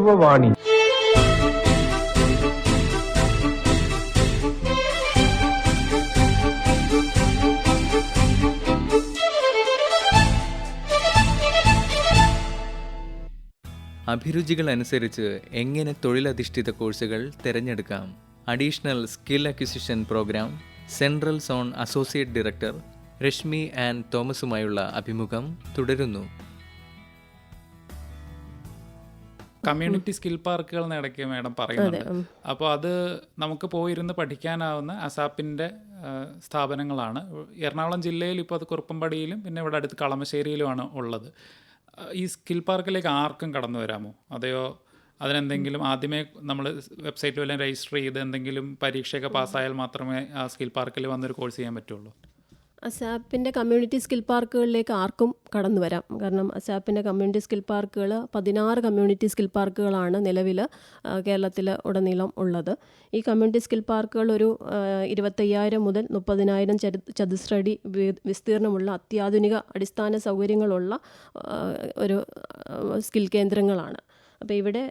യുവവാണി അഭിരുചികൾ അനുസരിച്ച് എങ്ങനെ തൊഴിലധിഷ്ഠിത കോഴ്സുകൾ തിരഞ്ഞെടുക്കാം? Additional skill acquisition program central zone associate director Rashmi and തോമസുമായുള്ള അഭിമുഖം തുടരുന്നു. കമ്മ്യൂണിറ്റി സ്കിൽ പാർക്കുകൾ ഇടയ്ക്ക് മാഡം പറയുന്നുണ്ട്. അപ്പോൾ അത് നമുക്ക് പോയിരുന്ന് പഠിക്കാനാവുന്ന അസാപ്പിന്റെ സ്ഥാപനങ്ങളാണ്. എറണാകുളം ജില്ലയിൽ ഇപ്പോൾ അത് കുറുപ്പമ്പടിയിലും പിന്നെ ഇവിടെ അടുത്ത് കളമശ്ശേരിയിലുമാണ് ഉള്ളത്. ഈ സ്കിൽ പാർക്കിലേക്ക് ആർക്കും കടന്നു വരാമോ? അതെയോ അതിനെന്തെങ്കിലും ആദ്യമേ നമ്മൾ വെബ്സൈറ്റ് വല്ലതും രജിസ്റ്റർ ചെയ്ത് എന്തെങ്കിലും പരീക്ഷയൊക്കെ പാസ്സായാൽ മാത്രമേ ആ സ്കിൽ പാർക്കിൽ വന്നൊരു കോഴ്സ് ചെയ്യാൻ പറ്റുള്ളൂ? അസാപ്പിന്റെ കമ്മ്യൂണിറ്റി സ്കിൽ പാർക്കുകളിലേക്ക് ആർക്കും കടന്നു വരാം. കാരണം അസാപ്പിന്റെ കമ്മ്യൂണിറ്റി സ്കിൽ പാർക്കുകൾ പതിനാറ് കമ്മ്യൂണിറ്റി സ്കിൽ പാർക്കുകളാണ് നിലവിൽ കേരളത്തിൽ ഉടനീളം ഉള്ളത്. ഈ കമ്മ്യൂണിറ്റി സ്കിൽ പാർക്കുകൾ ഒരു ഇരുപത്തയ്യായിരം മുതൽ മുപ്പതിനായിരം ചതുശ്രടി വിസ്തീർണമുള്ള അത്യാധുനിക അടിസ്ഥാന സൗകര്യങ്ങളുള്ള ഒരു സ്കിൽ കേന്ദ്രങ്ങളാണ്. അപ്പോൾ ഇവിടെ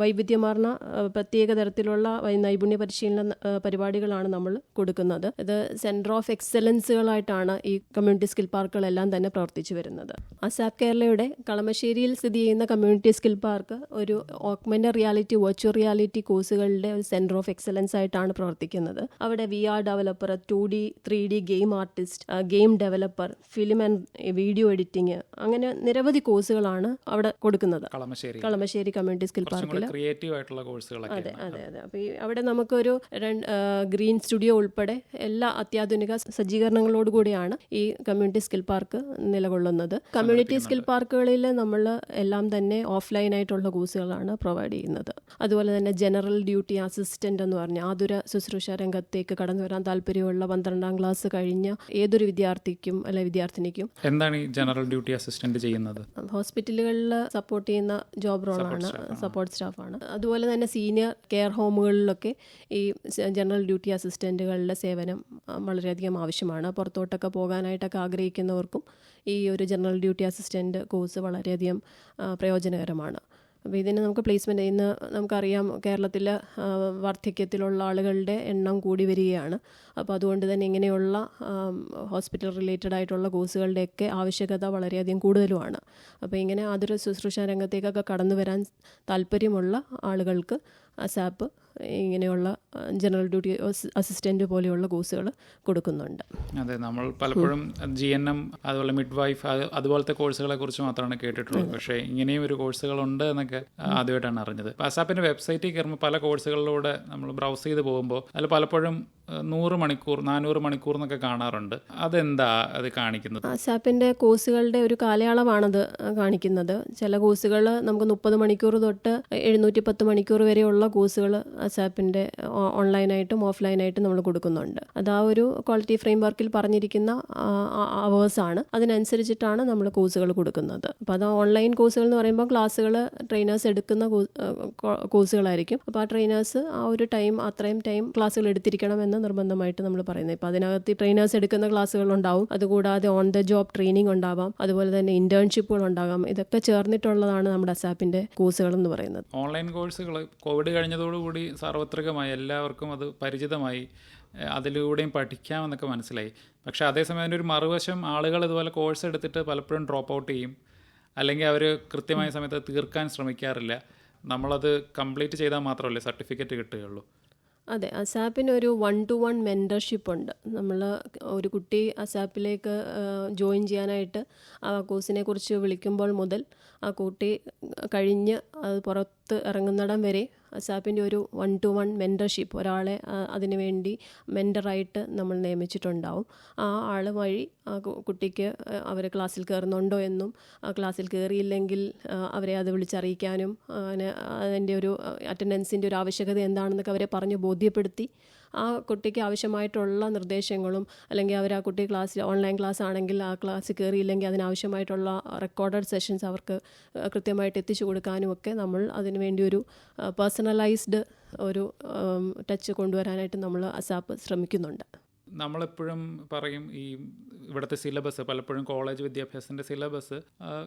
വൈവിധ്യമാർന്ന പ്രത്യേക തരത്തിലുള്ള നൈപുണ്യ പരിശീലന പരിപാടികളാണ് നമ്മൾ കൊടുക്കുന്നത്. ഇത് സെന്റർ ഓഫ് എക്സലൻസുകളായിട്ടാണ് ഈ കമ്മ്യൂണിറ്റി സ്കിൽ പാർക്കുകളെല്ലാം തന്നെ പ്രവർത്തിച്ചു വരുന്നത്. അസാപ് കേരളയുടെ കളമശ്ശേരിയിൽ സ്ഥിതി ചെയ്യുന്ന കമ്മ്യൂണിറ്റി സ്കിൽ പാർക്ക് ഒരു ഓക്മെന്റ് റിയാലിറ്റി വെർച്വൽ റിയാലിറ്റി കോഴ്സുകളുടെ ഒരു സെന്റർ ഓഫ് എക്സലൻസ് ആയിട്ടാണ് പ്രവർത്തിക്കുന്നത്. അവിടെ V R developer two D three D game artist game developer film and video editing അങ്ങനെ നിരവധി കോഴ്സുകളാണ് അവിടെ കൊടുക്കുന്നത്. കളമശ്ശേരി. കളമശ്ശേരി കമ്മ്യൂണിറ്റി സ്കിൽ പാർക്കിൽ ക്രിയേറ്റീവ് ആയിട്ടുള്ള കോഴ്സുകളൊക്കെ അതെ അതെ അതെ. അപ്പോൾ ഈ അവിടെ നമുക്കൊരു ഗ്രീൻ സ്റ്റുഡിയോ ഉൾപ്പെടെ എല്ലാ അത്യാധുനിക സജ്ജീകരണങ്ങളോടുകൂടിയാണ് ഈ കമ്മ്യൂണിറ്റി സ്കിൽ പാർക്ക് നിലകൊള്ളുന്നത്. കമ്മ്യൂണിറ്റി സ്കിൽ പാർക്കുകളിൽ നമ്മൾ എല്ലാം തന്നെ ഓഫ്ലൈൻ ആയിട്ടുള്ള കോഴ്സുകളാണ് പ്രൊവൈഡ് ചെയ്യുന്നത്. അതുപോലെ തന്നെ ജനറൽ ഡ്യൂട്ടി അസിസ്റ്റന്റ് എന്ന് പറഞ്ഞ ആതുര ശുശ്രൂഷ രംഗത്തേക്ക് കടന്നു വരാൻ താല്പര്യമുള്ള പന്ത്രണ്ടാം ക്ലാസ് കഴിഞ്ഞ ഏതൊരു വിദ്യാർത്ഥിക്കും അല്ലെ വിദ്യാർത്ഥിനിക്കും എന്താണ് ഈ ജനറൽ ഡ്യൂട്ടി അസിസ്റ്റന്റ് ചെയ്യുന്നത്? ഹോസ്പിറ്റലുകളിൽ സപ്പോർട്ട് ചെയ്യുന്ന ജോബ് റോളാണ് സപ്പോർട്ട് സ്റ്റാഫാണ് അതുപോലെ തന്നെ സീനിയർ കെയർ ഹോമുകളിലൊക്കെ ഈ ജനറൽ ഡ്യൂട്ടി അസിസ്റ്റന്റുകളുടെ സേവനം വളരെയധികം ആവശ്യമാണ്. പുറത്തോട്ടൊക്കെ പോകാനായിട്ടൊക്കെ ആഗ്രഹിക്കുന്നവർക്കും ഈ ഒരു ജനറൽ ഡ്യൂട്ടി അസിസ്റ്റന്റ് കോഴ്സ് വളരെയധികം പ്രയോജനകരമാണ്. അപ്പോൾ ഇതിന് നമുക്ക് പ്ലേസ്മെന്റ് ഇന്ന് നമുക്കറിയാം കേരളത്തിൽ വാർദ്ധക്യത്തിലുള്ള ആളുകളുടെ എണ്ണം കൂടി വരികയാണ്. അപ്പോൾ അതുകൊണ്ട് തന്നെ ഇങ്ങനെയുള്ള ഹോസ്പിറ്റൽ റിലേറ്റഡ് ആയിട്ടുള്ള കോഴ്സുകളുടെയൊക്കെ ആവശ്യകത വളരെയധികം കൂടുതലുമാണ്. അപ്പോൾ ഇങ്ങനെ ആതുര ശുശ്രൂഷ രംഗത്തേക്കൊക്കെ കടന്നു വരാൻ താല്പര്യമുള്ള ആളുകൾക്ക് അസാപ്പ് ഇങ്ങനെയുള്ള ജനറൽ ഡ്യൂട്ടി അസിസ്റ്റന്റ് പോലെയുള്ള കോഴ്സുകൾ കൊടുക്കുന്നുണ്ട്. അതെ നമ്മൾ പലപ്പോഴും ജി എൻ എം അതുപോലെ മിഡ് വൈഫ് അതുപോലത്തെ കോഴ്സുകളെ കുറിച്ച് മാത്രമാണ് കേട്ടിട്ടുള്ളത്. പക്ഷേ ഇങ്ങനെയും ഒരു കോഴ്സുകളുണ്ട് എന്നൊക്കെ ആദ്യമായിട്ടാണ് അറിഞ്ഞത്. അസാപ്പിന്റെ അസാപ്പിന്റെ വെബ്സൈറ്റിൽ കയറുമ്പോൾ പല കോഴ്സുകളിലൂടെ നമ്മൾ ബ്രൗസ് ചെയ്ത് പോകുമ്പോൾ അതിൽ പലപ്പോഴും നൂറ് മണിക്കൂർ നാനൂറ് മണിക്കൂർ എന്നൊക്കെ കാണാറുണ്ട്. അതെന്താ അത് കാണിക്കുന്നത്? ആശാപ്പിന്റെ കോഴ്സുകളുടെ ഒരു കാലയളവാണത് കാണിക്കുന്നത്. ചില കോഴ്സുകൾ നമുക്ക് മുപ്പത് മണിക്കൂർ തൊട്ട് എഴുന്നൂറ്റി പത്ത് മണിക്കൂർ വരെയുള്ള കോഴ്സുകൾ ആശാപ്പിന്റെ ഓൺലൈനായിട്ടും ഓഫ്ലൈനായിട്ടും നമ്മൾ കൊടുക്കുന്നുണ്ട്. അത് ആ ഒരു ക്വാളിറ്റി ഫ്രെയിം വർക്കിൽ പറഞ്ഞിരിക്കുന്ന അവേഴ്സാണ്. അതിനനുസരിച്ചിട്ടാണ് നമ്മൾ കോഴ്സുകൾ കൊടുക്കുന്നത്. അപ്പോൾ അത് ഓൺലൈൻ കോഴ്സുകൾ എന്ന് പറയുമ്പോൾ ക്ലാസ്സുകൾ ട്രെയിനേഴ്സ് എടുക്കുന്ന കോഴ്സുകളായിരിക്കും. അപ്പോൾ ആ ട്രെയിനേഴ്സ് ആ ഒരു ടൈം അത്രയും ടൈം ക്ലാസ്സുകൾ എടുത്തിരിക്കണമെന്ന് നിർബന്ധമായിട്ട് നമ്മൾ പറയുന്നത്. ഇപ്പോൾ അതിനകത്ത് ട്രെയിനേഴ്സ് എടുക്കുന്ന ക്ലാസ്സുകൾ ഉണ്ടാവും അതുകൂടാതെ ഓൺ ദ ജോബ് ട്രെയിനിങ് ഉണ്ടാവാം. അതുപോലെ തന്നെ ഇന്റേൺഷിപ്പുകൾ ഉണ്ടാകാം. ഇതൊക്കെ ചേർന്നിട്ടുള്ളതാണ് നമ്മുടെ അസാപ്പിന്റെ കോഴ്സുകൾ എന്ന് പറയുന്നത്. ഓൺലൈൻ കോഴ്സുകൾ കോവിഡ് കഴിഞ്ഞതോടുകൂടി സാർവത്രികമായി എല്ലാവർക്കും അത് പരിചിതമായി അതിലൂടെയും പഠിക്കാമെന്നൊക്കെ മനസ്സിലായി. പക്ഷേ അതേസമയം അതിന്റെ ഒരു മറുവശം ആളുകൾ ഇതുപോലെ കോഴ്സ് എടുത്തിട്ട് പലപ്പോഴും ഡ്രോപ്പ് ഔട്ട് ചെയ്യും. അല്ലെങ്കിൽ അവർ കൃത്യമായ സമയത്ത് തീർക്കാൻ ശ്രമിക്കാറില്ല. നമ്മളത് കംപ്ലീറ്റ് ചെയ്താൽ മാത്രമല്ലേ സർട്ടിഫിക്കറ്റ് കിട്ടുകയുള്ളൂ. അതെ അസാപ്പിന് ഒരു വൺ ടു വൺ മെന്റർഷിപ്പ് ഉണ്ട്. നമ്മൾ ഒരു കുട്ടി അസാപ്പിലേക്ക് ജോയിൻ ചെയ്യാനായിട്ട് ആ കോഴ്സിനെ കുറിച്ച് വിളിക്കുമ്പോൾ മുതൽ ആ കുട്ടി കഴിഞ്ഞ് അത് പുറത്ത് ഇറങ്ങുന്നിടം വരെ അസാപ്പിന്റെ ഒരു വൺ ടു വൺ മെന്റർഷിപ്പ് ഒരാളെ അതിനുവേണ്ടി അതിനു വേണ്ടി മെന്ററായിട്ട് നമ്മൾ നിയമിച്ചിട്ടുണ്ടാവും. ആ ആൾ വഴി ആ കുട്ടിക്ക് അവർ ക്ലാസ്സിൽ കയറുന്നുണ്ടോ എന്നും ആ ക്ലാസ്സിൽ കയറിയില്ലെങ്കിൽ അവരെ അത് വിളിച്ചറിയിക്കാനും അതിന്റെ ഒരു അറ്റൻഡൻസിന്റെ ഒരു ആവശ്യകത എന്താണെന്നൊക്കെ അവരെ പറഞ്ഞ് ബോധ്യപ്പെടുത്തി. ആ കുട്ടിക്ക് ആവശ്യമായിട്ടുള്ള നിർദ്ദേശങ്ങളും അല്ലെങ്കിൽ അവർ ആ കുട്ടി ക്ലാസ്സിൽ ഓൺലൈൻ ക്ലാസ് ആണെങ്കിൽ ആ ക്ലാസ് കയറിയില്ലെങ്കിൽ അതിനാവശ്യമായിട്ടുള്ള റെക്കോർഡഡ് സെഷൻസ് അവർക്ക് കൃത്യമായിട്ട് എത്തിച്ചു കൊടുക്കാനും ഒക്കെ നമ്മൾ അതിന് വേണ്ടി ഒരു പേഴ്സണലൈസ്ഡ് ഒരു ടച്ച് കൊണ്ടുവരാനായിട്ട് നമ്മൾ അസാപ്പ് ശ്രമിക്കുന്നുണ്ട്. നമ്മളെപ്പോഴും പറയും ഈ ഇവിടുത്തെ സിലബസ് പലപ്പോഴും കോളേജ് വിദ്യാഭ്യാസത്തിന്റെ സിലബസ്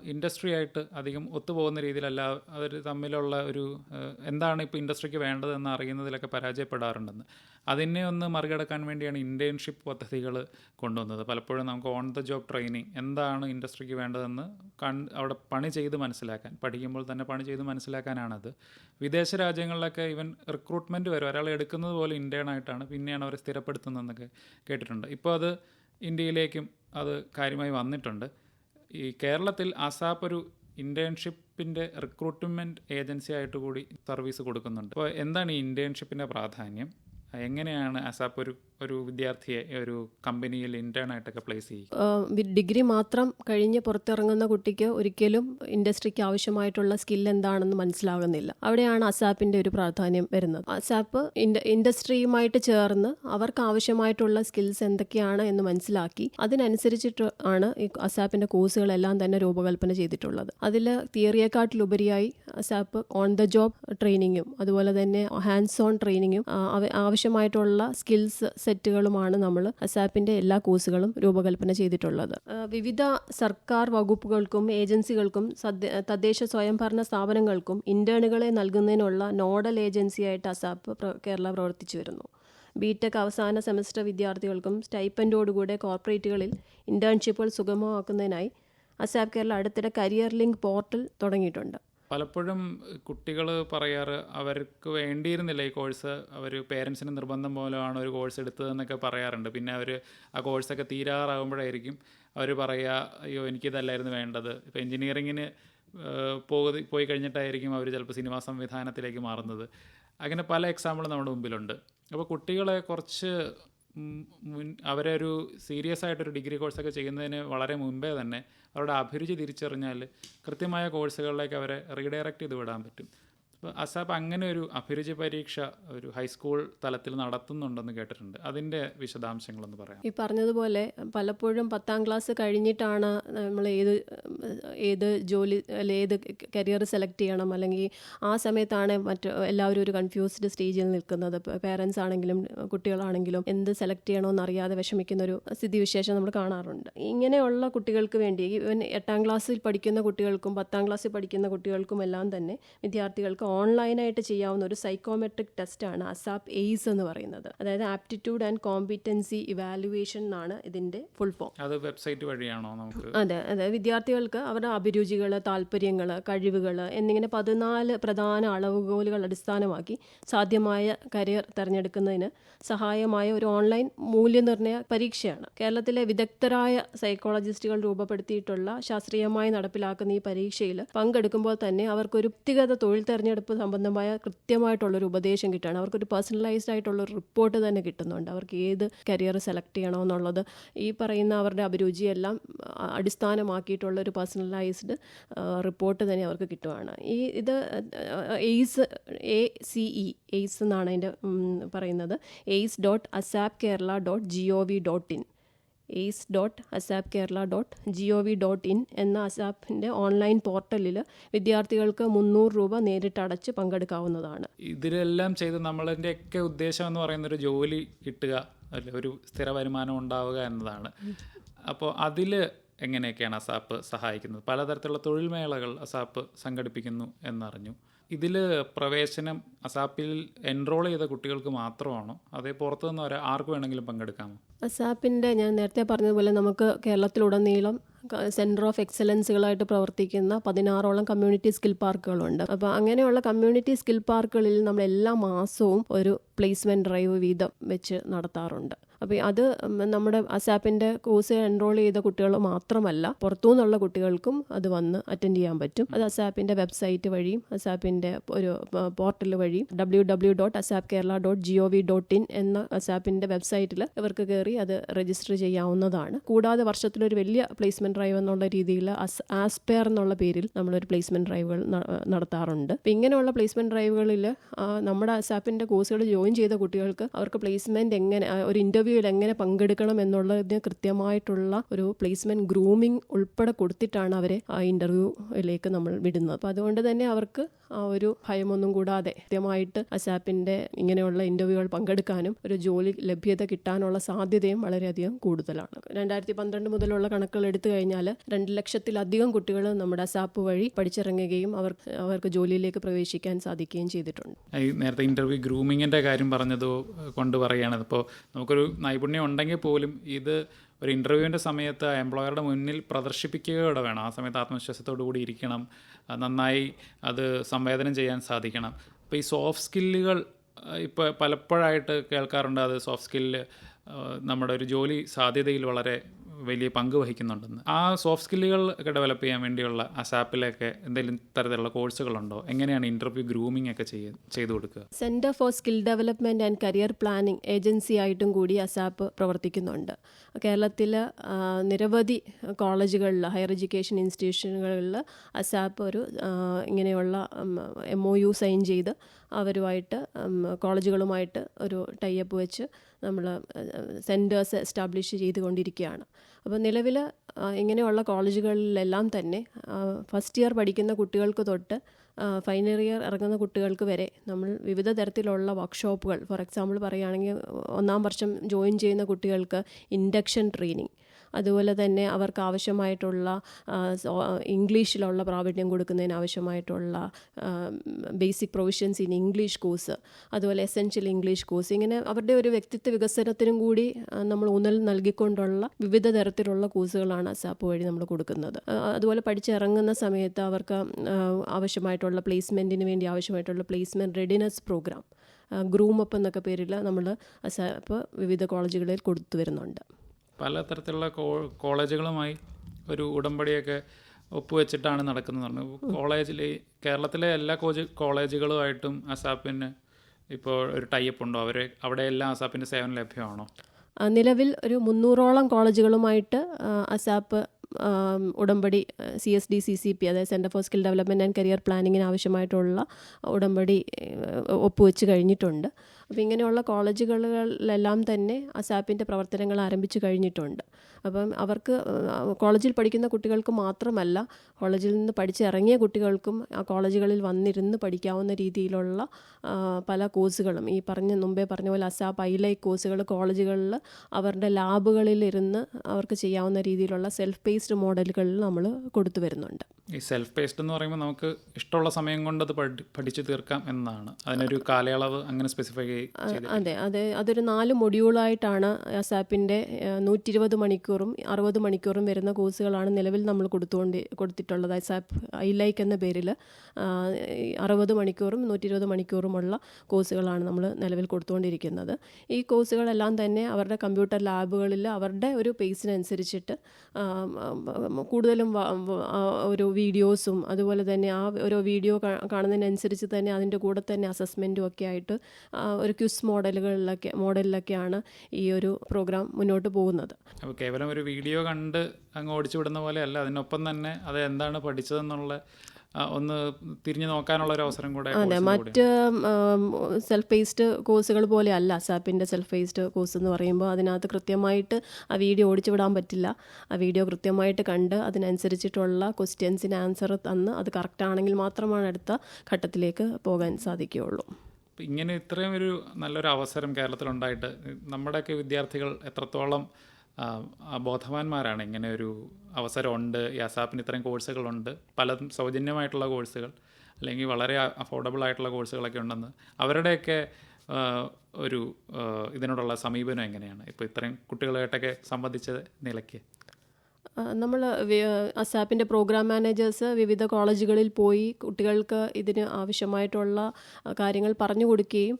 ഇൻഡസ്ട്രി ആയിട്ട് അധികം ഒത്തുപോകുന്ന രീതിയിലല്ല അവർ തമ്മിലുള്ള ഒരു എന്താണ് ഇപ്പോൾ ഇൻഡസ്ട്രിക്ക് വേണ്ടതെന്ന് അറിയുന്നതിലൊക്കെ പരാജയപ്പെടാറുണ്ടെന്ന്. അതിനെ ഒന്ന് മറികടക്കാൻ വേണ്ടിയാണ് ഇന്റേൺഷിപ്പ് പദ്ധതികൾ കൊണ്ടുവന്നത്. പലപ്പോഴും നമുക്ക് ഓൺ ദ ജോബ് ട്രെയിനിങ് എന്താണ് ഇൻഡസ്ട്രിക്ക് വേണ്ടതെന്ന് കൺ അവിടെ പണി ചെയ്ത് മനസ്സിലാക്കാൻ പഠിക്കുമ്പോൾ തന്നെ പണി ചെയ്ത് മനസ്സിലാക്കാനാണത്. വിദേശ രാജ്യങ്ങളിലൊക്കെ ഇവൻ റിക്രൂട്ട്മെന്റ് വരും. ഒരാളെ എടുക്കുന്നത് പോലെ ഇന്റേൺ ആയിട്ടാണ് പിന്നെയാണ് അവരെ സ്ഥിരപ്പെടുത്തുന്നതെന്നൊക്കെ കേട്ടിട്ടുണ്ട്. ഇപ്പോൾ അത് ഇന്ത്യയിലേക്കും അത് കാര്യമായി വന്നിട്ടുണ്ട്. ഈ കേരളത്തിൽ അസാപ്പ് ഒരു ഇന്റേൺഷിപ്പിന്റെ റിക്രൂട്ട്മെന്റ് ഏജൻസി ആയിട്ട് കൂടി സർവീസ് കൊടുക്കുന്നുണ്ട്. അപ്പോൾ എന്താണ് ഈ ഇന്റേൺഷിപ്പിന്റെ പ്രാധാന്യം? എങ്ങനെയാണ് അസാപ്പ് ഒരു ഒരു വിദ്യാർത്ഥിയെ ഒരു കമ്പനിയിൽ ഇന്റേൺ ആയിട്ടൊക്കെ പ്ലേസ് ചെയ്യും ഡിഗ്രി മാത്രം കഴിഞ്ഞ് പുറത്തിറങ്ങുന്ന കുട്ടിക്ക് ഒരിക്കലും ഇൻഡസ്ട്രിക്ക് ആവശ്യമായിട്ടുള്ള സ്കിൽ എന്താണെന്ന് മനസ്സിലാകുന്നില്ല. അവിടെയാണ് അസാപ്പിന്റെ ഒരു പ്രാധാന്യം വരുന്നത്. അസാപ്പ് ഇൻഡസ്ട്രിയുമായിട്ട് ചേർന്ന് അവർക്ക് ആവശ്യമായിട്ടുള്ള സ്കിൽസ് എന്തൊക്കെയാണ് എന്ന് മനസ്സിലാക്കി അതിനനുസരിച്ചിട്ട് ആണ് ഈ അസാപ്പിന്റെ കോഴ്സുകളെല്ലാം തന്നെ രൂപകൽപ്പന ചെയ്തിട്ടുള്ളത്. അതിൽ തിയറിയെക്കാട്ടിലുപരിയായി അസാപ്പ് ഓൺ ദ ജോബ് ട്രെയിനിങ്ങും അതുപോലെ തന്നെ ഹാൻഡ്സ് ഓൺ ട്രെയിനിങ്ങും ആവശ്യമായിട്ടുള്ള സ്കിൽസ് സെറ്റുകളുമാണ് നമ്മൾ അസാപ്പിന്റെ എല്ലാ കോഴ്സുകളും രൂപകൽപ്പന ചെയ്തിട്ടുള്ളത്. വിവിധ സർക്കാർ വകുപ്പുകൾക്കും ഏജൻസികൾക്കും തദ്ദേശ സ്വയംഭരണ സ്ഥാപനങ്ങൾക്കും ഇന്റേണുകളെ നൽകുന്നതിനുള്ള നോഡൽ ഏജൻസിയായിട്ട് അസാപ്പ് കേരള പ്രവർത്തിച്ചു വരുന്നു. ബിടെക് അവസാന സെമസ്റ്റർ വിദ്യാർത്ഥികൾക്കും സ്റ്റൈപ്പൻഡോടുകൂടെ കോർപ്പറേറ്റുകളിൽ ഇന്റേൺഷിപ്പുകൾ സുഗമമാക്കുന്നതിനായി അസാപ്പ് കേരള അടുത്തിടെ കരിയർ ലിങ്ക് പോർട്ടൽ തുടങ്ങിയിട്ടുണ്ട്. പലപ്പോഴും കുട്ടികൾ പറയാറ് അവർക്ക് വേണ്ടിയിരുന്നില്ല ഈ കോഴ്സ്. അവർ പേരൻസിന് നിർബന്ധം പോലെയാണ് ഒരു കോഴ്സ് എടുത്തതെന്നൊക്കെ പറയാറുണ്ട്. പിന്നെ അവർ ആ കോഴ്സൊക്കെ തീരാറാകുമ്പോഴായിരിക്കും അവർ പറയുക അയ്യോ എനിക്കിതല്ലായിരുന്നു വേണ്ടത്. ഇപ്പോൾ എൻജിനീയറിങ്ങിന് പോയി പോയി കഴിഞ്ഞിട്ടായിരിക്കും അവർ ചിലപ്പോൾ സിനിമാ സംവിധാനത്തിലേക്ക് മാറുന്നത്. അങ്ങനെ പല എക്സാമ്പിളും നമ്മുടെ മുമ്പിലുണ്ട്. അപ്പോൾ കുട്ടികളെ കുറച്ച് അവരെ ഒരു സീരിയസ് ആയിട്ടൊരു ഡിഗ്രി കോഴ്സൊക്കെ ചെയ്യുന്നതിന് വളരെ മുമ്പേ തന്നെ അവരുടെ അഭിരുചി തിരിച്ചറിഞ്ഞാൽ കൃത്യമായ കോഴ്സുകളിലേക്ക് അവരെ റീഡയറക്റ്റ് ചെയ്ത് വിടാൻ പറ്റും. അപ്പോൾ അസാബ് അങ്ങനെ ഒരു അഭിരുചി പരീക്ഷ ഒരു ഹൈസ്കൂൾ തലത്തിൽ നടത്തുന്നുണ്ടെന്ന് കേട്ടിട്ടുണ്ട്. അതിന്റെ വിശദാംശങ്ങളൊന്ന് പറയാം. ഈ പറഞ്ഞതുപോലെ പലപ്പോഴും പത്താം ക്ലാസ് കഴിഞ്ഞിട്ടാണ് നമ്മൾ ഏത് ഏത് ജോലി അല്ലെ ഏത് കരിയർ സെലക്ട് ചെയ്യണം അല്ലെങ്കിൽ ആ സമയത്താണ് മറ്റു എല്ലാവരും ഒരു കൺഫ്യൂസ്ഡ് സ്റ്റേജിൽ നിൽക്കുന്നത്. പേരൻസ് ആണെങ്കിലും കുട്ടികളാണെങ്കിലും എന്ത് സെലക്ട് ചെയ്യണമെന്ന് അറിയാതെ വിഷമിക്കുന്ന ഒരു സ്ഥിതിവിശേഷം നമ്മൾ കാണാറുണ്ട്. ഇങ്ങനെയുള്ള കുട്ടികൾക്ക് വേണ്ടി എട്ടാം ക്ലാസ്സിൽ പഠിക്കുന്ന കുട്ടികൾക്കും പത്താം ക്ലാസ്സിൽ പഠിക്കുന്ന കുട്ടികൾക്കും എല്ലാം തന്നെ വിദ്യാർത്ഥികൾക്ക് ഓൺലൈനായിട്ട് ചെയ്യാവുന്ന ഒരു സൈക്കോമെട്രിക് ടെസ്റ്റാണ് അസാപ്പ് എയ്സ് എന്ന് പറയുന്നത്. അതായത് ആപ്റ്റിറ്റ്യൂഡ് ആൻഡ് കോമ്പിറ്റൻസി ഇവാലുവേഷൻ എന്നാണ് ഇതിന്റെ ഫുൾ ഫോം. അത് വെബ്സൈറ്റ് വഴിയാണോ നമുക്ക്? അതെ അതെ. വിദ്യാർത്ഥികൾക്ക് അവരുടെ അഭിരുചികൾ താല്പര്യങ്ങൾ കഴിവുകൾ എന്നിങ്ങനെ പതിനാല് പ്രധാന അളവുകോലുകൾ അടിസ്ഥാനമാക്കി സാധ്യമായ കരിയർ തിരഞ്ഞെടുക്കുന്നതിന് സഹായമായ ഒരു ഓൺലൈൻ മൂല്യനിർണയ പരീക്ഷയാണ്. കേരളത്തിലെ വിദഗ്ധരായ സൈക്കോളജിസ്റ്റുകൾ രൂപപ്പെടുത്തിയിട്ടുള്ള ശാസ്ത്രീയമായി നടപ്പിലാക്കുന്ന ഈ പരീക്ഷയിൽ പങ്കെടുക്കുമ്പോൾ തന്നെ അവർക്ക് ഒരു വ്യക്തിഗത തൊഴിൽ തെരഞ്ഞെടുപ്പ് സംബന്ധമായ കൃത്യമായിട്ടുള്ളൊരു ഉപദേശം കിട്ടുകയാണ്. അവർക്കൊരു പേഴ്സണലൈസ്ഡ് ആയിട്ടുള്ള റിപ്പോർട്ട് തന്നെ കിട്ടുന്നുണ്ട്. അവർക്ക് ഏത് കരിയർ സെലക്ട് ചെയ്യണമെന്നുള്ളത് ഈ പറയുന്ന അവരുടെ അഭിരുചിയെല്ലാം ആ, അടിസ്ഥാനമാക്കിയിട്ടുള്ള ഒരു പേഴ്സണലൈസ്ഡ് റിപ്പോർട്ട് തന്നെ അവർക്ക് കിട്ടുവാണ്. ഈ ഇത് ace A C E ace എന്നാണ് അതിന്റെ പറയുന്നത്. Ace dot ASAP Kerala dot G O V dot in. Ace dot ASAP Kerala dot G O V dot in എന്ന അസാപ്പിന്റെ ഓൺലൈൻ പോർട്ടലിൽ വിദ്യാർത്ഥികൾക്ക് മുന്നൂറ് രൂപ നേരിട്ട് അടച്ച് പങ്കെടുക്കാവുന്നതാണ്. ഇതിലെല്ലാം ചെയ്ത് നമ്മളതിന്റെയൊക്കെ ഉദ്ദേശം എന്ന് പറയുന്ന ഒരു ജോലി കിട്ടുക അല്ലെ ഒരു സ്ഥിര വരുമാനം ഉണ്ടാവുക എന്നതാണ്. അപ്പോൾ അതിൽ എങ്ങനെയൊക്കെയാണ് അസാപ്പ് സഹായിക്കുന്നത്? പലതരത്തിലുള്ള തൊഴിൽ മേളകൾ അസാപ്പ് സംഘടിപ്പിക്കുന്നു എന്നറിഞ്ഞു. ഇതിൽ പ്രവേശനം അസാപ്പിൽ എൻറോൾ ചെയ്ത കുട്ടികൾക്ക് മാത്രമാണോ? അതേ പുറത്തു നിന്ന് വരെ ആർക്ക് വേണമെങ്കിലും പങ്കെടുക്കാമോ? അസാപ്പിന്റെ ഞാൻ നേരത്തെ പറഞ്ഞതുപോലെ നമുക്ക് കേരളത്തിലുടനീളം സെന്റർ ഓഫ് എക്സലൻസുകളായിട്ട് പ്രവർത്തിക്കുന്ന പതിനാറോളം കമ്മ്യൂണിറ്റി സ്കിൽ പാർക്കുകളുണ്ട് അപ്പോൾ അങ്ങനെയുള്ള കമ്മ്യൂണിറ്റി സ്കിൽ പാർക്കുകളിൽ നമ്മൾ എല്ലാ മാസവും ഒരു പ്ലേസ്മെന്റ് ഡ്രൈവ് വീതം വെച്ച് നടത്താറുണ്ട്. അപ്പോൾ അത് നമ്മുടെ അസാപ്പിന്റെ കോഴ്സ് എൻറോൾ ചെയ്ത കുട്ടികൾ മാത്രമല്ല പുറത്തുനിന്നുള്ള കുട്ടികൾക്കും അത് വന്ന് അറ്റൻഡ് ചെയ്യാൻ പറ്റും. അത് അസാപ്പിന്റെ വെബ്സൈറ്റ് വഴിയും അസാപ്പിന്റെ ഒരു പോർട്ടൽ വഴിയും W W dot ASAP Kerala dot G O V dot in എന്ന അസാപ്പിന്റെ വെബ്സൈറ്റിൽ ഇവർക്ക് കയറി അത് രജിസ്റ്റർ ചെയ്യാവുന്നതാണ്. കൂടാതെ വർഷത്തിലൊരു വലിയ പ്ലേസ്മെന്റ് ഡ്രൈവ് എന്നുള്ള രീതിയിൽ ആസ്പെയർ എന്നുള്ള പേരിൽ നമ്മളൊരു പ്ലേസ്മെന്റ് ഡ്രൈവുകൾ നടത്താറുണ്ട്. അപ്പം ഇങ്ങനെയുള്ള പ്ലേസ്മെന്റ് ഡ്രൈവുകളിൽ നമ്മുടെ അസാപ്പിന്റെ കോഴ്സുകൾ ജോയിൻ ചെയ്ത കുട്ടികൾക്ക് അവർക്ക് പ്ലേസ്മെന്റ് എങ്ങനെ ഒരു ഇന്റർവ്യൂ ഇന്റർവ്യൂവിൽ എങ്ങനെ പങ്കെടുക്കണം എന്നുള്ളതിന് കൃത്യമായിട്ടുള്ള ഒരു പ്ലേസ്മെന്റ് ഗ്രൂമിംഗ് ഉൾപ്പെടെ കൊടുത്തിട്ടാണ് അവരെ ആ ഇന്റർവ്യൂയിലേക്ക് നമ്മൾ വിടുന്നത്. അപ്പോൾ അതുകൊണ്ട് തന്നെ അവർക്ക് ആ ഒരു ഭയമൊന്നും കൂടാതെ കൃത്യമായിട്ട് അസാപ്പിന്റെ ഇങ്ങനെയുള്ള ഇന്റർവ്യൂകൾ പങ്കെടുക്കാനും ഒരു ജോലി ലഭ്യത കിട്ടാനുള്ള സാധ്യതയും വളരെയധികം കൂടുതലാണ്. രണ്ടായിരത്തി പന്ത്രണ്ട് മുതലുള്ള കണക്കുകൾ എടുത്തു കഴിഞ്ഞാൽ രണ്ട് ലക്ഷത്തിലധികം കുട്ടികൾ നമ്മുടെ അസാപ്പ് വഴി പഠിച്ചിറങ്ങുകയും അവർ അവർക്ക് ജോലിയിലേക്ക് പ്രവേശിക്കാൻ സാധിക്കുകയും ചെയ്തിട്ടുണ്ട്. നേരത്തെ ഇന്റർവ്യൂ ഗ്രൂമിങ്ങിന്റെ കാര്യം പറഞ്ഞത് കൊണ്ട് പറയുകയാണ് ഇപ്പോൾ നമുക്കൊരു നൈപുണ്യം ഉണ്ടെങ്കിൽ പോലും ഇത് ഒരു ഇന്റർവ്യൂവിന്റെ സമയത്ത് എംപ്ലോയറുടെ മുന്നിൽ പ്രദർശിപ്പിക്കുകയോടെ വേണം. ആ സമയത്ത് ആത്മവിശ്വാസത്തോടു കൂടി ഇരിക്കണം. നന്നായി അത് സംവേദനം ചെയ്യാൻ സാധിക്കണം. അപ്പോൾ ഈ സോഫ്റ്റ് സ്കില്ലുകൾ ഇപ്പോൾ പലപ്പോഴായിട്ട് കേൾക്കാറുണ്ട് അത് സോഫ്റ്റ് സ്കില്ല് നമ്മുടെ ഒരു ജോലി സാധ്യതയിൽ വളരെ വലിയ പങ്ക് വഹിക്കുന്നുണ്ടെന്ന്. ആ സോഫ്റ്റ് സ്കില്ലുകൾ ഡെവലപ്പ് ചെയ്യാൻ വേണ്ടിയുള്ള അസാപ്പിലൊക്കെ എന്തെങ്കിലും തരത്തിലുള്ള കോഴ്സുകളുണ്ടോ എങ്ങനെയാണ് ഇന്റർവ്യൂ ഗ്രൂമിംഗ് ഒക്കെ ചെയ്തു കൊടുക്കുക? Centre for skill development and career planning agency ആയിട്ടും കൂടി അസാപ്പ് പ്രവർത്തിക്കുന്നുണ്ട്. കേരളത്തിൽ നിരവധി കോളേജുകളിൽ ഹയർ എഡ്യൂക്കേഷൻ ഇൻസ്റ്റിറ്റ്യൂഷനുകളിൽ അസാപ്പ് ഒരു ഇങ്ങനെയുള്ള എം ഒ യു സൈൻ ചെയ്ത് അവരുമായിട്ട് കോളേജുകളുമായിട്ട് ഒരു ടൈപ്പ് വെച്ച് നമ്മൾ സെന്റേഴ്സ് എസ്റ്റാബ്ലിഷ് ചെയ്തുകൊണ്ടിരിക്കുകയാണ്. അപ്പോൾ നിലവിൽ ഇങ്ങനെയുള്ള കോളേജുകളിലെല്ലാം തന്നെ ഫസ്റ്റ് ഇയർ പഠിക്കുന്ന കുട്ടികൾക്ക് തൊട്ട് ഫൈനൽ ഇയർ ഇറങ്ങുന്ന കുട്ടികൾക്ക് വരെ നമ്മൾ വിവിധ തരത്തിലുള്ള വർക്ക്ഷോപ്പുകൾ ഫോർ എക്സാമ്പിൾ പറയുകയാണെങ്കിൽ ഒന്നാം വർഷം ജോയിൻ ചെയ്യുന്ന കുട്ടികൾക്ക് ഇൻഡക്ഷൻ ട്രെയിനിങ് അതുപോലെ തന്നെ അവർക്ക് ആവശ്യമായിട്ടുള്ള ഇംഗ്ലീഷിലുള്ള പ്രാവീണ്യം കൊടുക്കുന്നതിന് ആവശ്യമായിട്ടുള്ള basic provisions in English course അതുപോലെ എസെൻഷ്യൽ ഇംഗ്ലീഷ് കോഴ്സ് ഇങ്ങനെ അവരുടെ ഒരു വ്യക്തിത്വ വികസനത്തിനും കൂടി നമ്മൾ ഊന്നൽ നൽകിക്കൊണ്ടുള്ള വിവിധ തരത്തിലുള്ള കോഴ്സുകളാണ് അസാപ്പ് വഴി നമ്മൾ കൊടുക്കുന്നത്. അതുപോലെ പഠിച്ചിറങ്ങുന്ന സമയത്ത് അവർക്ക് ആവശ്യമായിട്ടുള്ള പ്ലേസ്മെന്റിന് വേണ്ടി ആവശ്യമായിട്ടുള്ള പ്ലേസ്മെന്റ് റെഡിനെസ് പ്രോഗ്രാം ഗ്രൂമപ്പ് എന്നൊക്കെ പേരിൽ നമ്മൾ അസാപ്പ് വിവിധ കോളേജുകളിൽ കൊടുത്തു വരുന്നുണ്ട്. പലതരത്തിലുള്ള കോളേജുകളുമായി ഒരു ഉടമ്പടിയൊക്കെ ഒപ്പുവെച്ചിട്ടാണ് നടക്കുന്നത് കോളേജിൽ കേരളത്തിലെ എല്ലാ കോജ് കോളേജുകളുമായിട്ടും അസാപ്പിന് ഇപ്പോൾ ഒരു ടൈപ്പ് ഉണ്ടോ? അവർ അവിടെ എല്ലാം അസാപ്പിന്റെ സേവനം ലഭ്യമാണോ? നിലവിൽ ഒരു മുന്നൂറോളം കോളേജുകളുമായിട്ട് അസാപ്പ് ഉടമ്പടി C S D C C P അതായത് centre for skill development and career പ്ലാനിങ്ങിന് ആവശ്യമായിട്ടുള്ള ഉടമ്പടി ഒപ്പുവെച്ച് കഴിഞ്ഞിട്ടുണ്ട്. അപ്പോൾ ഇങ്ങനെയുള്ള കോളേജുകളിലെല്ലാം തന്നെ അസാപ്പിന്റെ പ്രവർത്തനങ്ങൾ ആരംഭിച്ചു കഴിഞ്ഞിട്ടുണ്ട്. അപ്പം അവർക്ക് കോളേജിൽ പഠിക്കുന്ന കുട്ടികൾക്ക് മാത്രമല്ല കോളേജിൽ നിന്ന് പഠിച്ചിറങ്ങിയ കുട്ടികൾക്കും ആ കോളേജുകളിൽ വന്നിരുന്ന് പഠിക്കാവുന്ന രീതിയിലുള്ള പല കോഴ്സുകളും. ഈ പറഞ്ഞ മുമ്പേ പറഞ്ഞ പോലെ അസാപ്പ് ഐലൈ കോഴ്സുകൾ കോളേജുകളിൽ അവരുടെ ലാബുകളിലിരുന്ന് അവർക്ക് ചെയ്യാവുന്ന രീതിയിലുള്ള സെൽഫ് പേസ്ഡ് മോഡലുകളിൽ നമ്മൾ കൊടുത്തു വരുന്നുണ്ട്. ഈ സെൽഫ് പേസ്ഡ് എന്ന് പറയുമ്പോൾ നമുക്ക് ഇഷ്ടമുള്ള സമയം കൊണ്ട് അത് പഠിച്ചു തീർക്കാം എന്നാണ്. അതിനൊരു കാലയളവ് അങ്ങനെ സ്പെസിഫൈ അതെ അതെ അതൊരു നാല് മൊഡ്യൂളായിട്ടാണ് അസാപ്പിന്റെ നൂറ്റി ഇരുപത് മണിക്കൂറും അറുപത് മണിക്കൂറും വരുന്ന കോഴ്സുകളാണ് നിലവിൽ നമ്മൾ കൊടുത്തുകൊണ്ട് കൊടുത്തിട്ടുള്ളത് അസാപ്പ് ഐ ലൈക്ക് എന്ന പേരിൽ അറുപത് മണിക്കൂറും നൂറ്റി ഇരുപത് മണിക്കൂറുമുള്ള കോഴ്സുകളാണ് നമ്മൾ നിലവിൽ കൊടുത്തുകൊണ്ടിരിക്കുന്നത്. ഈ കോഴ്സുകളെല്ലാം തന്നെ അവരുടെ കമ്പ്യൂട്ടർ ലാബുകളിൽ അവരുടെ ഒരു പേസിനനുസരിച്ചിട്ട് കൂടുതലും ഒരു വീഡിയോസും അതുപോലെ തന്നെ ആ ഓരോ വീഡിയോ കാണുന്നതിനനുസരിച്ച് തന്നെ അതിന്റെ കൂടെ തന്നെ അസസ്മെന്റും ഒക്കെ ആയിട്ട് ഒരു ക്യൂസ് മോഡലുകളിലൊക്കെ മോഡലിലൊക്കെയാണ് ഈ ഒരു പ്രോഗ്രാം മുന്നോട്ട് പോകുന്നത്. അപ്പോൾ കേവലം ഒരു വീഡിയോ കണ്ട് അങ്ങ് ഓടിച്ചു വിടുന്ന പോലെ അല്ല അതിനൊപ്പം തന്നെ അത് എന്താണ് പഠിച്ചതെന്നുള്ള ഒന്ന് തിരിഞ്ഞു നോക്കാനുള്ള ഒരു അവസരം കൂടെ അതെ മറ്റ് സെൽഫ് പേസ്ഡ് കോഴ്സുകൾ പോലെ അല്ല സാപ്പിന്റെ സെൽഫ് പേസ്ഡ് കോഴ്സ് എന്ന് പറയുമ്പോൾ അതിനകത്ത് കൃത്യമായിട്ട് ആ വീഡിയോ ഓടിച്ചു വിടാൻ പറ്റില്ല. ആ വീഡിയോ കൃത്യമായിട്ട് കണ്ട് അതിനനുസരിച്ചിട്ടുള്ള ക്വസ്റ്റ്യൻസിന് ആൻസർ തന്ന് അത് കറക്റ്റ് ആണെങ്കിൽ മാത്രമാണ് അടുത്ത ഘട്ടത്തിലേക്ക് പോകാൻ സാധിക്കുകയുള്ളൂ. ഇങ്ങനെ ഇത്രയും ഒരു നല്ലൊരു അവസരം കേരളത്തിലുണ്ടായിട്ട് നമ്മുടെയൊക്കെ വിദ്യാർത്ഥികൾ എത്രത്തോളം ബോധവാന്മാരാണ്? ഇങ്ങനെ ഒരു അവസരമുണ്ട്. ഈ അസാപ്പിന് ഇത്രയും കോഴ്സുകളുണ്ട്. പലതും സൗജന്യമായിട്ടുള്ള കോഴ്സുകൾ അല്ലെങ്കിൽ വളരെ അഫോർഡബിൾ ആയിട്ടുള്ള കോഴ്സുകളൊക്കെ ഉണ്ടെന്ന്. അവരുടെയൊക്കെ ഒരു ഇതിനോടുള്ള സമീപനം എങ്ങനെയാണ്? ഇപ്പോൾ ഇത്രയും കുട്ടികളായിട്ടൊക്കെ സംബന്ധിച്ച നിലയ്ക്ക്. നമ്മൾ അസാപ്പിന്റെ പ്രോഗ്രാം മാനേജേഴ്സ് വിവിധ കോളേജുകളിൽ പോയി കുട്ടികൾക്ക് ഇതിന് ആവശ്യമായിട്ടുള്ള കാര്യങ്ങൾ പറഞ്ഞു കൊടുക്കുകയും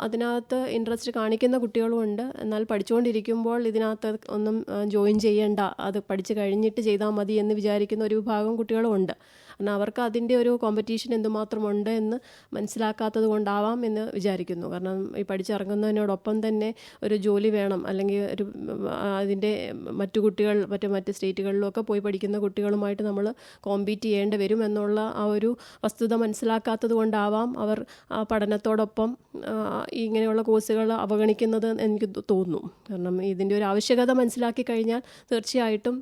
അതിനകത്ത് ഇൻട്രസ്റ്റ് കാണിക്കുന്ന കുട്ടികളുമുണ്ട് എന്നാൽ പഠിച്ചുകൊണ്ടിരിക്കുമ്പോൾ ഇതിനകത്ത് ഒന്നും ജോയിൻ ചെയ്യേണ്ട. അത് പഠിച്ചു കഴിഞ്ഞിട്ട് ചെയ്താൽ മതി എന്ന് വിചാരിക്കുന്ന ഒരു വിഭാഗം കുട്ടികളുമുണ്ട് കാരണം അവർക്ക് അതിന്റെ ഒരു കോമ്പറ്റീഷൻ എന്തുമാത്രം ഉണ്ട് എന്ന് മനസ്സിലാക്കാത്തത് കൊണ്ടാവാം എന്ന് വിചാരിക്കുന്നു. കാരണം ഈ പഠിച്ചിറങ്ങുന്നതിനോടൊപ്പം തന്നെ ഒരു ജോലി വേണം. അല്ലെങ്കിൽ ഒരു അതിന്റെ മറ്റു കുട്ടികൾ മറ്റു മറ്റ് സ്റ്റേറ്റുകളിലൊക്കെ പോയി പഠിക്കുന്ന കുട്ടികളുമായിട്ട് നമ്മൾ കോമ്പീറ്റ് ചെയ്യേണ്ടി വരും എന്നുള്ള ആ ഒരു വസ്തുത മനസ്സിലാക്കാത്തത് കൊണ്ടാവാം അവർ പഠനത്തോടൊപ്പം ഇങ്ങനെയുള്ള കോഴ്സുകൾ അവഗണിക്കുന്നത് എനിക്ക് തോന്നുന്നു. കാരണം ഇതിന്റെ ഒരു ആവശ്യകത മനസ്സിലാക്കി കഴിഞ്ഞാൽ തീർച്ചയായിട്ടും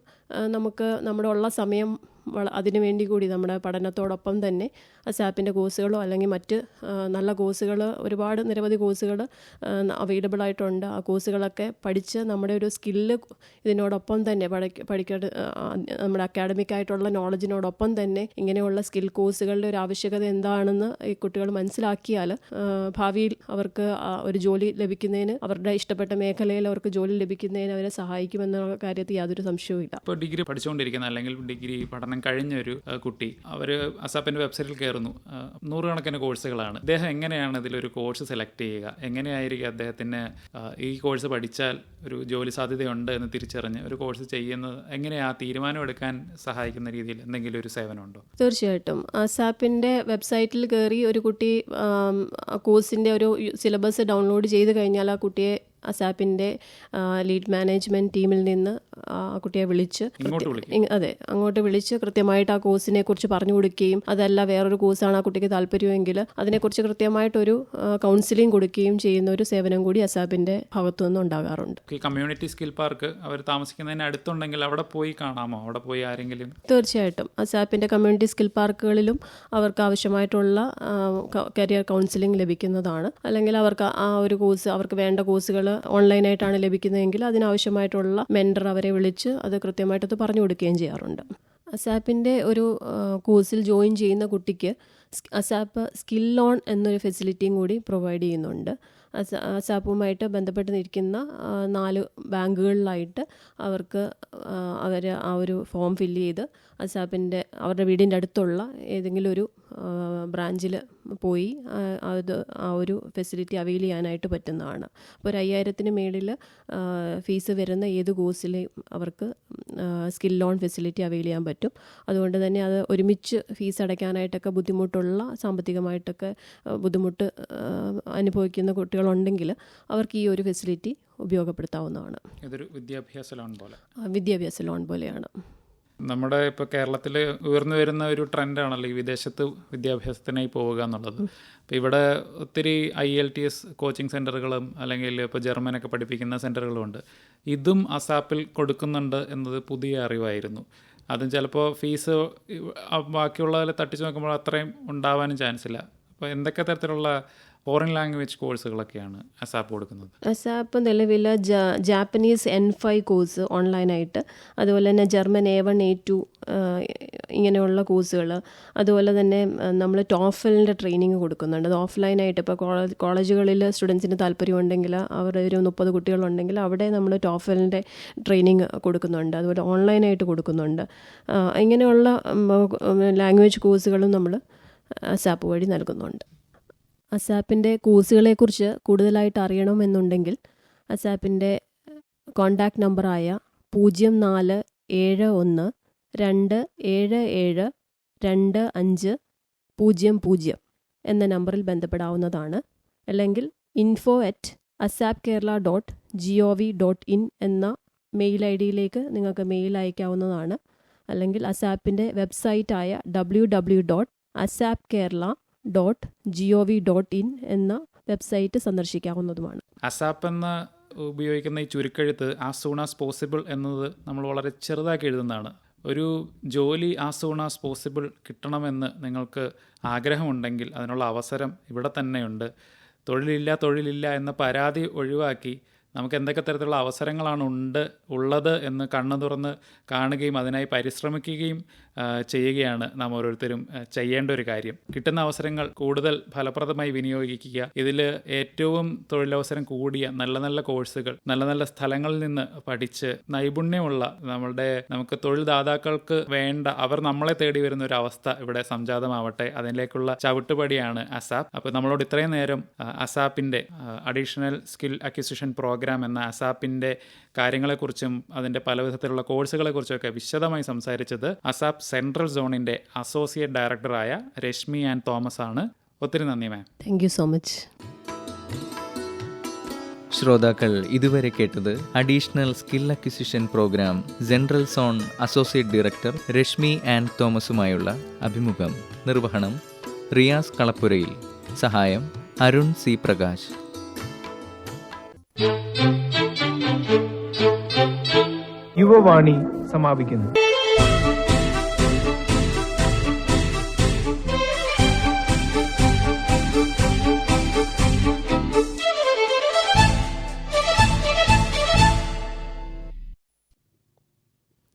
നമുക്ക് നമ്മുടെ ഉള്ള സമയം വള- അതിനു വേണ്ടി കൂടി നമ്മുടെ പഠനത്തോടൊപ്പം തന്നെ സാപ്പിന്റെ കോഴ്സുകളോ അല്ലെങ്കിൽ മറ്റ് നല്ല കോഴ്സുകൾ ഒരുപാട് നിരവധി കോഴ്സുകൾ അവൈലബിൾ ആയിട്ടുണ്ട്. ആ കോഴ്സുകളൊക്കെ പഠിച്ച് നമ്മുടെ ഒരു സ്കില്ല് ഇതിനോടൊപ്പം തന്നെ പഠിക്ക പഠിക്കേണ്ട നമ്മുടെ അക്കാഡമിക് ആയിട്ടുള്ള നോളജിനോടൊപ്പം തന്നെ ഇങ്ങനെയുള്ള സ്കിൽ കോഴ്സുകളുടെ ഒരു ആവശ്യകത എന്താണെന്ന് ഈ കുട്ടികൾ മനസ്സിലാക്കിയാൽ ഭാവിയിൽ അവർക്ക് ഒരു ജോലി ലഭിക്കുന്നതിന് അവരുടെ ഇഷ്ടപ്പെട്ട മേഖലയിൽ അവർക്ക് ജോലി ലഭിക്കുന്നതിന് അവരെ സഹായിക്കുമെന്ന കാര്യത്തിൽ യാതൊരു സംശയവും ഇല്ല ഡിഗ്രി പഠിച്ചുകൊണ്ടിരിക്കുന്ന അല്ലെങ്കിൽ ഡിഗ്രി പഠനം കഴിഞ്ഞ ഒരു കുട്ടി. അവർ അസാപ്പിന്റെ വെബ്സൈറ്റിൽ കയറുന്നു നൂറുകണക്കിന് കോഴ്സുകളാണ്. അദ്ദേഹം എങ്ങനെയാണ് ഇതിലൊരു കോഴ്സ് സെലക്ട് ചെയ്യുക? എങ്ങനെയായിരിക്കും അദ്ദേഹത്തിന് ഈ കോഴ്സ് പഠിച്ചാൽ ഒരു ജോലി സാധ്യതയുണ്ട് എന്ന് തിരിച്ചറിഞ്ഞ് ഒരു കോഴ്സ് ചെയ്യുന്നത്? എങ്ങനെയാ തീരുമാനം എടുക്കാൻ സഹായിക്കുന്ന രീതിയിൽ എന്തെങ്കിലും ഒരു സേവനമുണ്ടോ? തീർച്ചയായിട്ടും. അസാപ്പിന്റെ വെബ്സൈറ്റിൽ കയറി ഒരു കുട്ടി കോഴ്സിന്റെ ഒരു സിലബസ് ഡൗൺലോഡ് ചെയ്ത് കഴിഞ്ഞാൽ ആ കുട്ടിയെ അസാപ്പിന്റെ ലീഡ് മാനേജ്മെന്റ് ടീമിൽ നിന്ന് ആ കുട്ടിയെ വിളിച്ച് അതെ അങ്ങോട്ട് വിളിച്ച് കൃത്യമായിട്ട് ആ കോഴ്സിനെ കുറിച്ച് പറഞ്ഞു കൊടുക്കുകയും അതല്ല വേറൊരു കോഴ്സാണ് ആ കുട്ടിക്ക് താല്പര്യമെങ്കിൽ അതിനെക്കുറിച്ച് കൃത്യമായിട്ടൊരു കൗൺസിലിംഗ് കൊടുക്കുകയും ചെയ്യുന്ന ഒരു സേവനം കൂടി അസാപ്പിന്റെ ഭാഗത്തു നിന്ന് ഉണ്ടാകാറുണ്ട്. കമ്മ്യൂണിറ്റി സ്കിൽ പാർക്ക് അവർ താമസിക്കുന്നതിന് അടുത്തുണ്ടെങ്കിൽ അവിടെ പോയി കാണാമോ? അവിടെ പോയി ആരെങ്കിലും? തീർച്ചയായിട്ടും. അസാപ്പിന്റെ കമ്മ്യൂണിറ്റി സ്കിൽ പാർക്കുകളിലും അവർക്ക് ആവശ്യമായിട്ടുള്ള കരിയർ കൗൺസിലിംഗ് ലഭിക്കുന്നതാണ്. അല്ലെങ്കിൽ അവർക്ക് ആ ഒരു കോഴ്സ് അവർക്ക് വേണ്ട കോഴ്സുകൾ ഓൺലൈനായിട്ടാണ് ലഭിക്കുന്നതെങ്കിൽ അതിനാവശ്യമായിട്ടുള്ള മെൻഡർ അവരെ വിളിച്ച് അത് കൃത്യമായിട്ടത് പറഞ്ഞു കൊടുക്കുകയും ചെയ്യാറുണ്ട്. അസാപ്പിന്റെ ഒരു കോഴ്സിൽ ജോയിൻ ചെയ്യുന്ന കുട്ടിക്ക് അസാപ്പ് സ്കിൽ ലോൺ എന്നൊരു ഫെസിലിറ്റിയും കൂടി പ്രൊവൈഡ് ചെയ്യുന്നുണ്ട്. അസ അസാപ്പുമായിട്ട് ബന്ധപ്പെട്ട് നിൽക്കുന്ന നാല് ബാങ്കുകളിലായിട്ട് അവർക്ക് അവർ ആ ഒരു ഫോം ഫില്ല് ചെയ്ത് അസാപ്പിന്റെ അവരുടെ വീടിന്റെ അടുത്തുള്ള ഏതെങ്കിലും ഒരു ബ്രാഞ്ചിൽ പോയി അത് ആ ഒരു ഫെസിലിറ്റി അവൈൽ ചെയ്യാനായിട്ട് പറ്റുന്നതാണ്. അപ്പോൾ ഒരു അയ്യായിരത്തിന് മേളിൽ ഫീസ് വരുന്ന ഏത് കോഴ്സിലെയും അവർക്ക് സ്കിൽ ലോൺ ഫെസിലിറ്റി അവൈൽ ചെയ്യാൻ പറ്റും. അതുകൊണ്ട് തന്നെ അത് ഒരുമിച്ച് ഫീസ് അടയ്ക്കാനായിട്ടൊക്കെ ബുദ്ധിമുട്ടുള്ള സാമ്പത്തികമായിട്ടൊക്കെ ബുദ്ധിമുട്ട് അനുഭവിക്കുന്ന കുട്ടികളുണ്ടെങ്കിൽ അവർക്ക് ഈ ഒരു ഫെസിലിറ്റി ഉപയോഗപ്പെടുത്താവുന്നതാണ്. ഇതൊരു വിദ്യാഭ്യാസ ലോൺ പോലെ. വിദ്യാഭ്യാസ ലോൺ പോലെയാണ്. നമ്മുടെ ഇപ്പോൾ കേരളത്തിൽ ഉയർന്നു വരുന്ന ഒരു ട്രെൻഡാണല്ലോ ഈ വിദേശത്ത് വിദ്യാഭ്യാസത്തിനായി പോവുക എന്നുള്ളത്. അപ്പോൾ ഇവിടെ ഒത്തിരി I L T S coaching സെന്ററുകളും അല്ലെങ്കിൽ ഇപ്പോൾ ജർമ്മനൊക്കെ പഠിപ്പിക്കുന്ന സെന്ററുകളും ഉണ്ട്. ഇതും അസാപ്പിൽ കൊടുക്കുന്നുണ്ട് എന്നത് പുതിയ അറിവായിരുന്നു. അതും ചിലപ്പോൾ ഫീസ് ബാക്കിയുള്ളതിൽ തട്ടിച്ച് നോക്കുമ്പോൾ അത്രയും ഉണ്ടാവാനും ചാൻസ് ഇല്ല. അപ്പോൾ എന്തൊക്കെ തരത്തിലുള്ള ഫോറിൻ ലാംഗ്വേജ് കോഴ്സുകളൊക്കെയാണ് അസാപ്പ് കൊടുക്കുന്നത്. അസാപ്പ് നിലവിൽ ജാപ്പനീസ് എൻ ഫൈവ് കോഴ്സ് ഓൺലൈനായിട്ട് അതുപോലെ തന്നെ German A one A two ഇങ്ങനെയുള്ള കോഴ്സുകൾ അതുപോലെ തന്നെ നമ്മൾ ടോഫലിന്റെ ട്രെയിനിങ് കൊടുക്കുന്നുണ്ട്. അത് ഓഫ്ലൈനായിട്ട് ഇപ്പോൾ കോളേജ് കോളേജുകളിൽ സ്റ്റുഡൻസിന് താല്പര്യമുണ്ടെങ്കിൽ അവരുടെ ഒരു മുപ്പത് കുട്ടികളുണ്ടെങ്കിൽ അവിടെ നമ്മൾ ടോഫലിന്റെ ട്രെയിനിങ് കൊടുക്കുന്നുണ്ട്. അതുപോലെ ഓൺലൈനായിട്ട് കൊടുക്കുന്നുണ്ട്. ഇങ്ങനെയുള്ള ലാംഗ്വേജ് കോഴ്സുകളും നമ്മൾ സാപ്പ് വഴി നൽകുന്നുണ്ട്. അസാപ്പിന്റെ കോഴ്സുകളെക്കുറിച്ച് കൂടുതലായിട്ട് അറിയണമെന്നുണ്ടെങ്കിൽ അസാപ്പിന്റെ കോണ്ടാക്ട് നമ്പറായ പൂജ്യം നാല് ഏഴ് ഒന്ന് രണ്ട് ഏഴ് ഏഴ് രണ്ട് അഞ്ച് പൂജ്യം പൂജ്യം എന്ന നമ്പറിൽ ബന്ധപ്പെടാവുന്നതാണ്. അല്ലെങ്കിൽ info at ASAP Kerala dot G O V dot in എന്ന മെയിൽ ഐ ഡിയിലേക്ക് നിങ്ങൾക്ക് മെയിൽ അയക്കാവുന്നതാണ്. അല്ലെങ്കിൽ അസാപ്പിന്റെ വെബ്സൈറ്റായ W W dot ASAP Kerala dot G O V dot in എന്ന വെബ്സൈറ്റ് സന്ദർശിക്കാവുന്നതുമാണ്. അസാപ്പ് എന്ന ഉപയോഗിക്കുന്ന ഈ ചുരുക്കെഴുത്ത് ആസ് സൂൺ ആസ് പോസിബിൾ എന്നത് നമ്മൾ വളരെ ചെറുതാക്കി എഴുതുന്നതാണ്. ഒരു ജോലി ആസ് സൂൺ ആസ് പോസിബിൾ കിട്ടണമെന്ന് നിങ്ങൾക്ക് ആഗ്രഹമുണ്ടെങ്കിൽ അതിനുള്ള അവസരം ഇവിടെ തന്നെയുണ്ട്. തൊഴിലില്ല തൊഴിലില്ല എന്ന പരാതി ഒഴിവാക്കി നമുക്ക് എന്തൊക്കെ തരത്തിലുള്ള അവസരങ്ങളാണ് ഉണ്ട് ഉള്ളത് എന്ന് കണ്ണു തുറന്ന് കാണുകയും അതിനായി പരിശ്രമിക്കുകയും ചെയ്യുകയാണ് നാം ഓരോരുത്തരും ചെയ്യേണ്ട ഒരു കാര്യം. കിട്ടുന്ന അവസരങ്ങൾ കൂടുതൽ ഫലപ്രദമായി വിനിയോഗിക്കുക. ഇതിൽ ഏറ്റവും തൊഴിലവസരം കൂടിയ നല്ല നല്ല കോഴ്സുകൾ നല്ല നല്ല സ്ഥലങ്ങളിൽ നിന്ന് പഠിച്ച് നൈപുണ്യമുള്ള നമ്മളുടെ നമുക്ക് തൊഴിൽദാതാക്കൾക്ക് വേണ്ട അവർ നമ്മളെ തേടി വരുന്ന ഒരു അവസ്ഥ ഇവിടെ സംജാതമാവട്ടെ. അതിലേക്കുള്ള ചവിട്ടുപടിയാണ് അസാപ്പ് അപ്പോൾ നമ്മളോട് ഇത്രയും നേരം അസാപ്പിന്റെ additional skill acquisition program program എന്ന അസാപ്പിന്റെ കാര്യങ്ങളെക്കുറിച്ചും അതിന്റെ പല വിധത്തിലുള്ള കോഴ്സുകളെക്കുറിച്ചുമൊക്കെ വിശദമായി സംസാരിച്ചത് അസാപ്പ് സെൻട്രൽ സോണിന്റെ അസോസിയേറ്റ് ഡയറക്ടറായ രശ്മി ആൻഡ് തോമസ് ആണ് ഒത്തിരി നന്ദി ma'am. Thank you so much ശ്രോതാക്കൾ ഇതുവരെ കേട്ടത് additional skill acquisition program general zone associate director Rashmi and തോമസുമായുള്ള അഭിമുഖം. നിർവഹണം റിയാസ് കളപ്പുരയിൽ. സഹായം അരുൺ സി പ്രകാശ്. യുവവാണി സമാപിക്കുന്നു.